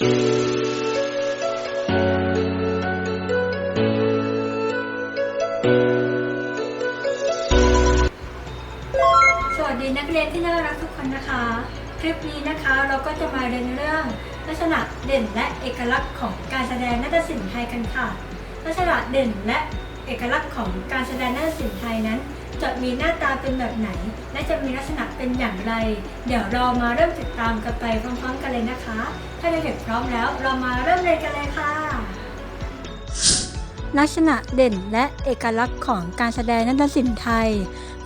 สวัสดีนักเรียนที่น่ารักทุกคนนะคะ คลิปนี้นะคะเราก็จะมาเรียนเรื่องลักษณะเด่นและเอกลักษณ์ของการแสดงนาฏศิลป์ไทยกันค่ะ ลักษณะเด่นและเอกลักษณ์ของการแสดงนาฏศิลป์ไทยนั้น จะมีหน้าตาเป็นแบบไหน และจะมีลักษณะเป็นอย่างไร เดี๋ยวเรามาเริ่มติดตามกันไปพร้อมๆกันเลยนะคะ ถ้าเด็กๆพร้อมแล้ว เรามาเริ่มเรียนกันเลยค่ะ ลักษณะเด่นและเอกลักษณ์ของการแสดงนาฏศิลป์ไทย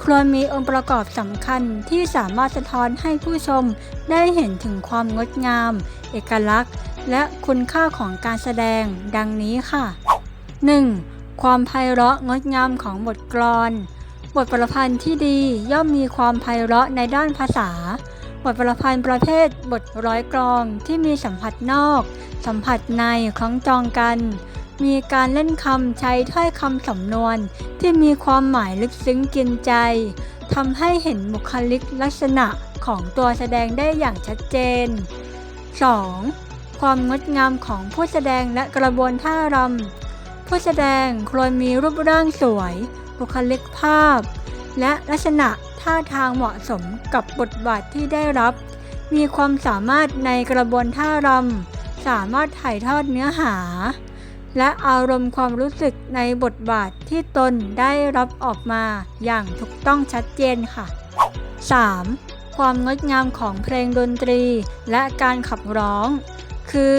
ควรมีองค์ประกอบสำคัญที่สามารถสะท้อนให้ผู้ชมได้เห็นถึงความงดงาม เอกลักษณ์ และคุณค่าของการแสดงดังนี้ค่ะ 1. ความไพเราะงดงามของบทกลอน บทประพันธ์ที่ดีย่อมมีความไพเราะในด้านภาษา บทประพันธ์ประเภทบทร้อยกลองที่มีสัมผัสนอก สัมผัสในคล้องจองกัน มีการเล่นคำใช้ถ้อยคำสำนวน ที่มีความหมายลึกซึ้งกินใจทำให้เห็นบุคลิกลักษณะของตัวแสดงได้อย่างชัดเจน 2. ความงดงามของผู้แสดงและกระบวนท่ารำผู้แสดงควรมีรูปร่างสวย บุคลิกภาพ และลักษณะท่าทางเหมาะสมกับบทบาทที่ได้รับ มีความสามารถในกระบวนท่ารำ สามารถถ่ายทอดเนื้อหา และอารมณ์ความรู้สึกในบทบาทที่ตนได้รับออกมาอย่างถูกต้องชัดเจนค่ะ 3. ความงดงามของเพลงดนตรีและการขับร้อง คือ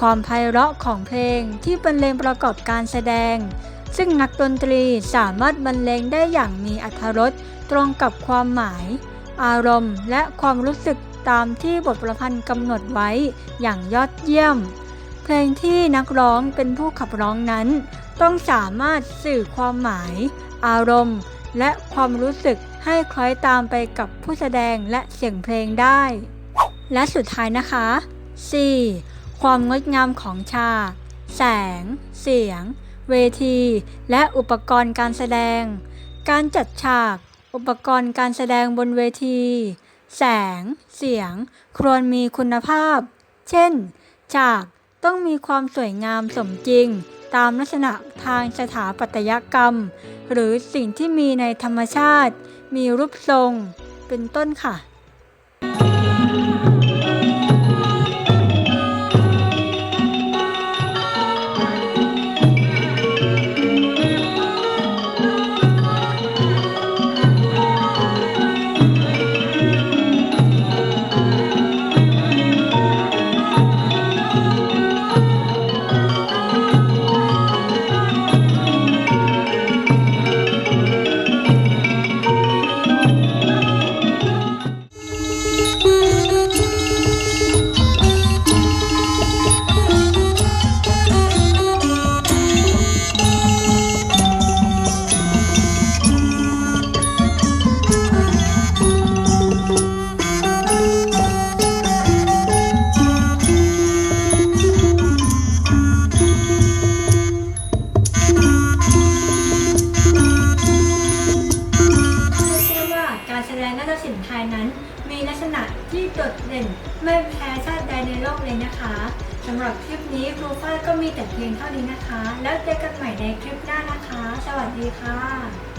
ความไพเราะของเพลงที่บรรเลงประกอบการแสดง ซึ่งนักดนตรีสามารถบรรเลงได้อย่างมีอรรถรสตรงกับความหมาย อารมณ์ และความรู้สึกตามที่บทประพันธ์กำหนดไว้อย่างยอดเยี่ยม เพลงที่นักร้องเป็นผู้ขับร้องนั้น ต้องสามารถสื่อความหมาย อารมณ์ และความรู้สึกให้คล้อยตามไปกับผู้แสดงและเสียงเพลงได้ และสุดท้ายนะคะ 4. ความงดงามของฉาก แสง เสียง เวที และอุปกรณ์การแสดง การจัดฉาก อุปกรณ์การแสดงบนเวที แสง เสียง ควรมีคุณภาพ เช่น ฉากต้องมีความสวยงามสมจริง ตามลักษณะทางสถาปัตยกรรม หรือสิ่งที่มีในธรรมชาติ มีรูปทรง เป็นต้นค่ะ สินไทยนั้น มีลักษณะที่โดดเด่นไม่แพ้ชาติใดในโลกเลยนะคะสำหรับคลิปนี้ครูฝ้ายก็มีแต่เพียงเท่านี้นะคะ แล้วเจอกันใหม่ในคลิปหน้านะคะ สวัสดีค่ะ